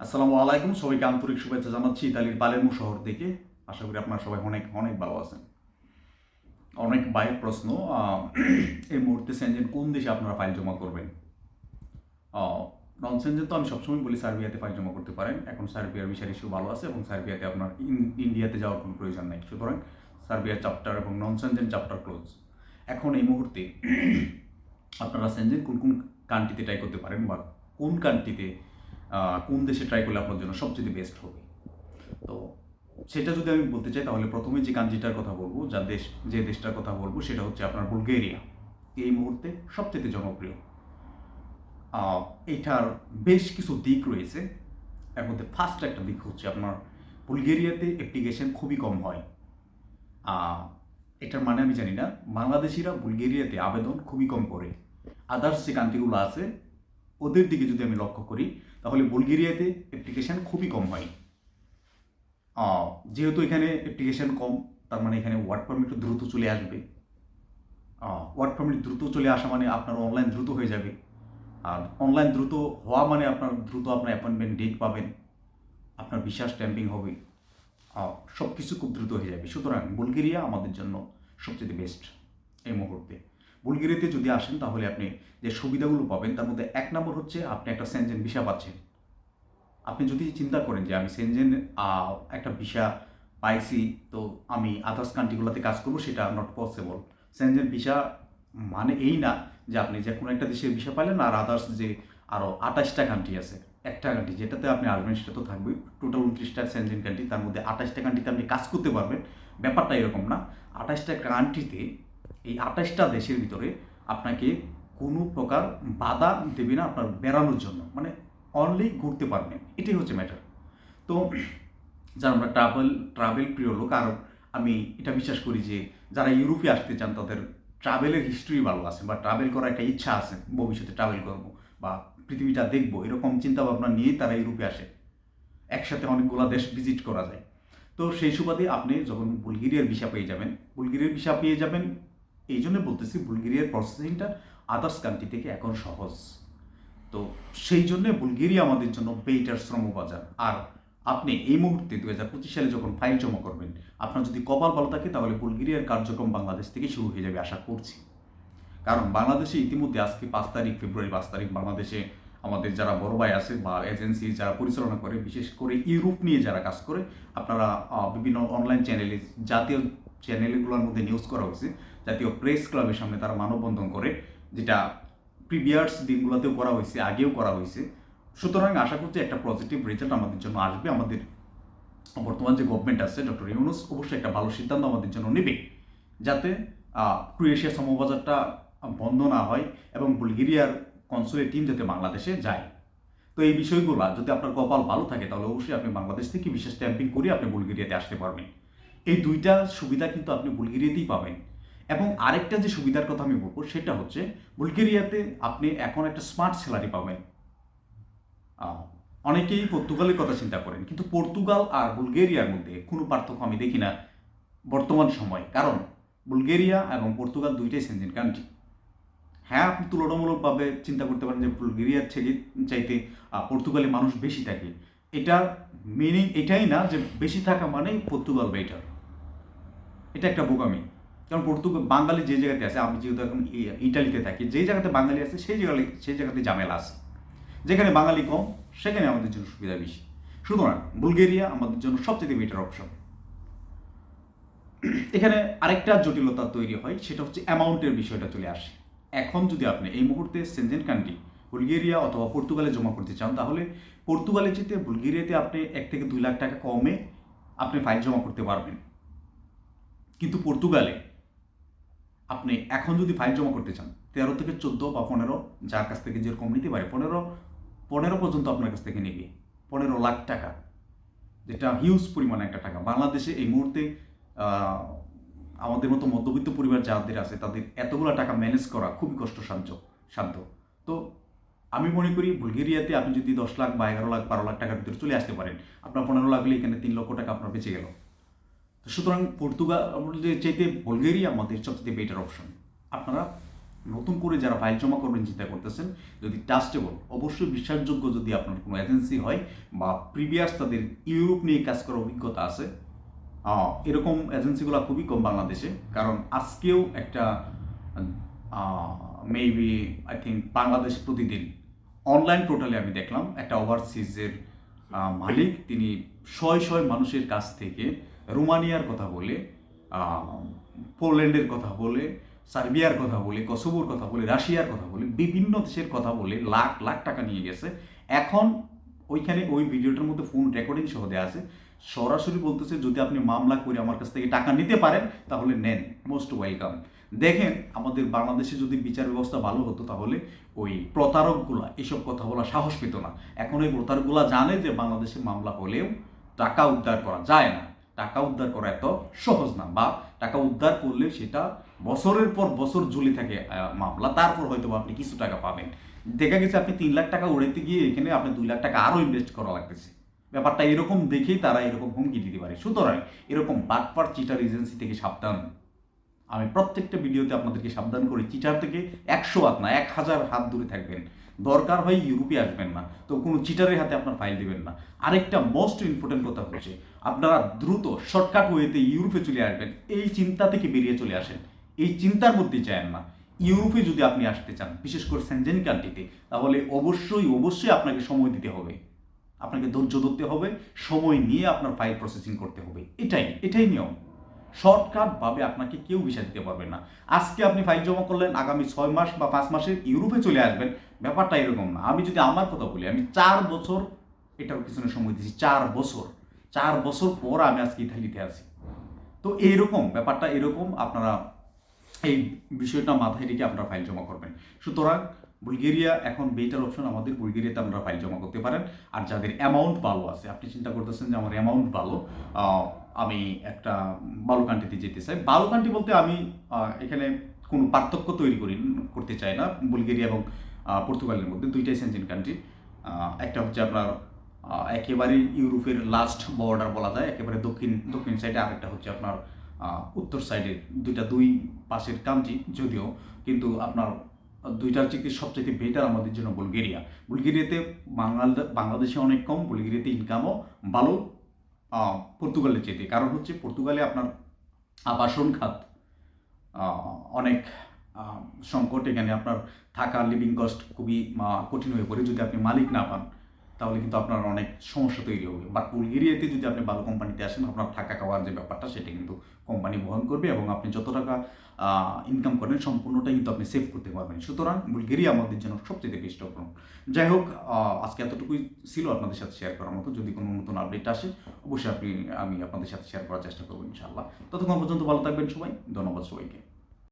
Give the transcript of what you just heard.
আসসালামু আলাইকুম। সবাইকে আন্তরিক শুভেচ্ছা জানাচ্ছি ইতালির পালেমু শহর থেকে। আশা করি আপনারা সবাই অনেক অনেক ভালো আছেন। অনেক বাইরের প্রশ্ন এই মুহূর্তে সেনজেন কোন দেশে আপনারা ফাইল জমা করবেন? নন সেনজেন তো আমি সবসময় বলি সার্বিয়াতে ফাইল জমা করতে পারেন। এখন সার্বিয়ার ভিসার ইস্যু ভালো আছে এবং সার্বিয়াতে আপনার ইন- ইন্ডিয়াতে যাওয়ার কোনো প্রয়োজন নেই সুতরাং সার্বিয়ার চ্যাপ্টার এবং নন সেনজেন চ্যাপ্টার ক্লোজ এখন এই মুহূর্তে আপনারা সেনজেন কোন কোন কান্ট্রিতে ট্রাই করতে পারেন বা কোন কান্ট্রিতে কোন দেশে ট্রাই করলে আপনার জন্য সবচেয়ে বেস্ট হবে? তো সেটা যদি আমি বলতে চাই, তাহলে প্রথমে যে কান্ট্রিটার কথা বলব, যা দেশ, যে দেশটার কথা বলব, সেটা হচ্ছে আপনার বুলগেরিয়া। এই মুহূর্তে সবচেয়ে জনপ্রিয়। এটার বেশ কিছু দিক রয়েছে। এর মধ্যে ফার্স্ট একটা দিক হচ্ছে আপনার বুলগেরিয়াতে অ্যাপ্লিকেশন খুবই কম হয়। এটার মানে আমি জানি না। বাংলাদেশিরা বুলগেরিয়াতে আবেদন খুবই কম করে। আদার্স যে কান্ট্রিগুলো আছে, ওদের দিকে যদি আমি লক্ষ্য করি তাহলে বুলগেরিয়াতে অ্যাপ্লিকেশন খুবই কম হয়। যেহেতু এখানে অ্যাপ্লিকেশন কম, তার মানে এখানে ওয়ার্ক পারমিট দ্রুত চলে আসবে। ওয়ার্ক পারমিট দ্রুত চলে আসা মানে আপনার অনলাইন দ্রুত হয়ে যাবে। আর অনলাইন দ্রুত হওয়া মানে আপনার দ্রুত আপনার অ্যাপয়েন্টমেন্ট ডেট পাবেন। আপনার বিশ্বাস স্ট্যাম্পিং হবে। সব কিছু খুব দ্রুত হয়ে যাবে। সুতরাং বুলগেরিয়া আমাদের জন্য সবচেয়ে বেস্ট এই মুহূর্তে। বুলগেরিয়াতে যদি আসেন তাহলে আপনি যে সুবিধাগুলো পাবেন, তার মধ্যে এক নম্বর হচ্ছে আপনি একটা সেনজেন ভিসা পাচ্ছেন। আপনি যদি চিন্তা করেন যে আমি সেনজেন একটা ভিসা পাইছি, তো আমি আদার্স কান্ট্রিগুলোতে কাজ করব, সেটা নট পসিবল সেনজেন ভিসা মানে এই না যে আপনি যে কোনো একটা দেশের ভিসা পাইলেন আর আদার্স যে আরও আঠাশটা কান্ট্রি আছে, একটা কান্ট্রি যেটাতে আপনি আসবেন, সেটা তো থাকবে টোটাল উনত্রিশটা সেনজেন কান্ট্রি তার মধ্যে আঠাশটা কান্ট্রিতে আপনি কাজ করতে পারবেন, ব্যাপারটা এরকম না। আঠাশটা কান্ট্রিতে এই আঠাশটা দেশের ভিতরে আপনাকে কোনো প্রকার বাধা দেবে না আপনার বেড়ানোর জন্য। মানে অনলি ঘুরতে পারবেন এটাই হচ্ছে ম্যাটার তো যারা আমরা ট্রাভেল ট্রাভেল প্রিয় লোক, আর আমি এটা বিশ্বাস করি যে যারা ইউরোপে আসতে চান, তাদের ট্রাভেলের হিস্ট্রি ভালো আছে বা ট্রাভেল করার একটা ইচ্ছা আছে, ভবিষ্যতে ট্রাভেল করব বা পৃথিবীটা দেখব, এরকম চিন্তা ভাবনা নিয়েই তারা ইউরোপে আসে। একসাথে অনেকগুলো দেশ ভিজিট করা যায়। তো সেই সুবাদে আপনি যখন বুলগেরিয়ার ভিসা পেয়ে যাবেন, বুলগেরিয়ার ভিসা পেয়ে যাবেন, এই জন্য বলতেছি, বুলগেরিয়ার প্রসেসিংটা আদার্স কান্ট্রি থেকে এখন সহজ। তো সেই জন্য বুলগেরিয়া আমাদের জন্য বেটার শ্রমবাজার। আর আপনি এই মুহূর্তে দু হাজার পঁচিশ সালে যখন ফাইল জমা করবেন, আপনার যদি কপাল ভালো থাকে, তাহলে বুলগেরিয়ার কার্যক্রম বাংলাদেশ থেকে শুরু হয়ে যাবে আশা করছি। কারণ বাংলাদেশে ইতিমধ্যে আজকে পাঁচ তারিখ, ফেব্রুয়ারি পাঁচ তারিখ বাংলাদেশে আমাদের যারা বড় ভাই আছে বা এজেন্সি যারা পরিচালনা করে, বিশেষ করে ইউরোপ নিয়ে যারা কাজ করে, আপনারা বিভিন্ন অনলাইন চ্যানেলে জাতীয় চ্যানেলগুলোর মধ্যে নিউজ করা হয়েছে। জাতীয় প্রেস ক্লাবের সামনে তারা মানববন্ধন করে, যেটা প্রিভিয়ার্স দিনগুলোতেও করা হয়েছে, আগেও করা হয়েছে। সুতরাং আশা করছি একটা পজিটিভ রেজাল্ট আমাদের জন্য আসবে, আমাদের বর্তমান যে গভর্নমেন্ট আছে ডক্টর ইউনুস অবশ্যই একটা ভালো সিদ্ধান্ত আমাদের জন্য নেবে। যাতে ক্রোয়েশিয়া সমবাজারটা বন্ধ না হয় এবং বুলগেরিয়ার কনসুলেট টিম যাতে বাংলাদেশে যায়। তো এই বিষয়গুলো যদি আপনার কপাল ভালো থাকে, তাহলে অবশ্যই আপনি বাংলাদেশ থেকে বিশেষ স্ট্যাম্পিং করে আপনি বুলগেরিয়াতে আসতে পারবেন। এই দুইটা সুবিধা কিন্তু আপনি বুলগেরিয়াতেই পাবেন। এবং আরেকটা যে সুবিধার কথা আমি বলব, সেটা হচ্ছে বুলগেরিয়াতে আপনি এখন একটা স্মার্ট স্যালারি পাবেন। অনেকেই পর্তুগালের কথা চিন্তা করেন, কিন্তু পর্তুগাল আর বুলগেরিয়ার মধ্যে কোনো পার্থক্য আমি দেখি না বর্তমান সময়। কারণ বুলগেরিয়া এবং পর্তুগাল দুইটাই সেনজেন কান্ট্রি হ্যাঁ আপনি তুলনামূলকভাবে চিন্তা করতে পারেন যে বুলগেরিয়ার থেকে চাইতে পর্তুগালে মানুষ বেশি থাকে। এটা মিনিং এটাই না যে বেশি থাকা মানেই পর্তুগাল বেটার এটা একটা বোকামি। কারণ পর্তুগাল বাঙালি যে জায়গাতে আছে, আমি যেহেতু এখন ইটালিতে থাকি, যে জায়গাতে বাঙালি আছে, সেই জায়গায় সেই জায়গাতে ঝামেলা আছে। যেখানে বাঙালি কম, সেখানে আমাদের জন্য সুবিধা বেশি। সুতরাং বুলগেরিয়া আমাদের জন্য সবচেয়ে বেটার অপশন এখানে আরেকটা জটিলতা তৈরি হয়, সেটা হচ্ছে অ্যামাউন্টের বিষয়টা চলে আসে। এখন যদি আপনি এই মুহূর্তে সেনজেন কান্ট্রি বুলগেরিয়া অথবা পর্তুগালে জমা করতে চান, তাহলে পর্তুগালে যেতে বুলগেরিয়াতে আপনি এক থেকে দুই লাখ টাকা কমে আপনি ফাইল জমা করতে পারবেন। কিন্তু পর্তুগালে আপনি এখন যদি ফাইল জমা করতে চান, তেরো থেকে চোদ্দ বা পনেরো, যার কাছ থেকে যেরকম নিতে পারে, পনেরো পনেরো পর্যন্ত আপনার কাছ থেকে নেবে। পনেরো লাখ টাকা, যেটা হিউজ পরিমাণে একটা টাকা। বাংলাদেশে এই মুহূর্তে আমাদের মতো মধ্যবিত্ত পরিবার যাদের আছে, তাদের এতগুলো টাকা ম্যানেজ করা খুবই কষ্টসাধ্য, সাধ্য। তো আমি মনে করি বুলগেরিয়াতে আপনি যদি দশ লাখ বা এগারো লাখ, বারো লাখ টাকার ভিতরে চলে আসতে পারেন, আপনার পনেরো লাখ এখানে তিন লক্ষ টাকা আপনার বেঁচে গেল। সুতরাং পর্তুগাল চাইতে বুলগেরিয়া আমাদের সবচেয়ে বেটার অপশন আপনারা নতুন করে যারা ফাইল জমা করবেন, চিন্তা করতেছেন, যদি ট্রাস্টেবল অবশ্যই বিশ্বাসযোগ্য যদি আপনার কোনো এজেন্সি হয় বা প্রিভিয়াস তাদের ইউরোপ নিয়ে কাজ করার অভিজ্ঞতা আছে এরকম এজেন্সিগুলো খুবই কম বাংলাদেশে। কারণ আজকেও একটা মেবি আই থিঙ্ক বাংলাদেশ প্রতিদিন অনলাইন পোর্টালে আমি দেখলাম, একটা ওভারসিজের মালিক, তিনি শয় শয় মানুষের কাছ থেকে রোমানিয়ার কথা বলে পোল্যান্ডের কথা বলে, সার্বিয়ার কথা বলে কসোবোর কথা বলে, রাশিয়ার কথা বলে, বিভিন্ন দেশের কথা বলে, লাখ লাখ টাকা নিয়ে গেছে। এখন ওইখানে ওই ভিডিওটার মধ্যে ফোন রেকর্ডিং সহ দেওয়া আছে। সরাসরি বলতেছে, যদি আপনি মামলা করে আমার কাছ থেকে টাকা নিতে পারেন, তাহলে নেন মোস্ট ওয়েলকাম দেখেন, আমাদের বাংলাদেশে যদি বিচার ব্যবস্থা ভালো হতো, তাহলে ওই প্রতারকগুলা, এসব কথা বলা সাহস পেত না। এখন ওই প্রতারকগুলা জানে যে বাংলাদেশে মামলা হলেও টাকা উদ্ধার করা যায় না। টাকা উদ্ধার করা এত সহজ না। বা টাকা উদ্ধার করলে সেটা বছরের পর বছর ঝুলে থাকে মামলা। তারপর হয়তো আপনি কিছু টাকা পাবেন। দেখা গেছে আপনি তিন লাখ টাকা উড়াইতে গিয়ে এখানে আপনি দুই লাখ টাকা আরও ইনভেস্ট করা লাগতেছে। ব্যাপারটা এরকম দেখেই তারা এরকম হুমকি দিতে পারে। সুতরাং এরকম বাটপার চিটার এজেন্সি থেকে সাবধান। আমি প্রত্যেকটা ভিডিওতে আপনাদেরকে সাবধান করি। চিটার থেকে একশো হাত না, এক হাজার হাত দূরে থাকবেন। দরকার হয় ইউরোপে আসবেন না। তো কোনো চিটারের হাতে আপনার ফাইল দিবেন না। আরেকটা মোস্ট ইম্পর্টেন্ট কথা হচ্ছে, আপনারা দ্রুত শর্টকাট ওয়েতে ইউরোপে চলে আসবেন। এই চিন্তা থেকে বেরিয়ে চলে আসেন। এই চিন্তার মধ্যে চান না। ইউরোপে যদি আপনি আসতে চান, বিশেষ করে সেনজেন কান্ট্রিতে তাহলে অবশ্যই অবশ্যই আপনাকে সময় দিতে হবে। আপনাকে ধৈর্য ধরতে হবে। সময় নিয়ে আপনার ফাইল প্রসেসিং করতে হবে। এটাই এটাই নিয়ম। শর্টকাটভাবে আপনাকে কেউ ভিসা দিতে পারবে না। আজকে আপনি ফাইল জমা করলেন, আগামী ছয় মাস বা পাঁচ মাসে ইউরোপে চলে আসবেন। ব্যাপারটা এরকম না। আমি যদি আমার কথা বলি, আমি চার বছর এটার পিছনে সময় দিয়েছি, চার বছর। চার বছর পর আমি আজকে ইতালিতে আছি। তো এইরকম ব্যাপারটা এরকম, আপনারা এই বিষয়টা মাথায় রেখে আপনারা ফাইল জমা করবেন। সুতরাং বুলগেরিয়া এখন বেটার অপশন আমাদের বুলগেরিয়াতে আপনারা ফাইল জমা করতে পারেন। আর যাদের অ্যামাউন্ট ভালো আছে, আপনি চিন্তা করতেছেন যে আমার অ্যামাউন্ট ভালো আমি একটা ভালো যেতে চাই। ভালো বলতে আমি এখানে কোনো পার্থক্য তৈরি করি, করতে চাই না। বুলগেরিয়া এবং পর্তুগালের মধ্যে দুইটাই সেনজেন কান্ট্রি। একটা হচ্ছে আপনার একেবারেই ইউরোপের লাস্ট বর্ডার বলা যায়, একেবারে দক্ষিণ দক্ষিণ সাইডে আরেকটা হচ্ছে আপনার উত্তর সাইডে দুইটা দুই পাশের কান্ট্রি যদিও, কিন্তু আপনার, দুইটার থেকে সবচেয়ে বেটার আমাদের জন্য বুলগেরিয়া। বুলগেরিয়াতে বাংলাদ বাংলাদেশে অনেক কম, বুলগেরিয়াতে ইনকামও ভালো। পর্তুগালের চেয়ে কারণ হচ্ছে পর্তুগালে আপনার আবাসন খাত অনেক সংকট এখানে আপনার থাকা লিভিং কস্ট খুবই কঠিন হয়ে পড়ে। যদি আপনি মালিক না পান তাহলে কিন্তু আপনার অনেক সমস্যা তৈরি হবে। বাট বুলগেরিয়াতে যদি আপনি ভালো কোম্পানিতে আসেন, আপনার থাকা খাওয়ার যে ব্যাপারটা, সেটা কিন্তু কোম্পানি বহন করবে এবং আপনি যত টাকা ইনকাম করেন, সম্পূর্ণটাই কিন্তু আপনি সেভ করতে পারবেন। সুতরাং বুলগেরিয়া আমাদের জন্য সবচেয়ে বেস্ট অপশন যাই হোক আজকে এতটুকুই ছিল আপনাদের সাথে শেয়ার করার মতো। যদি কোনো নতুন আপডেট আসে, অবশ্যই আপনি, আমি আপনাদের সাথে শেয়ার করার চেষ্টা করব, ইনশাআল্লাহ। ততক্ষণ পর্যন্ত ভালো থাকবেন সবাই। ধন্যবাদ সবাইকে।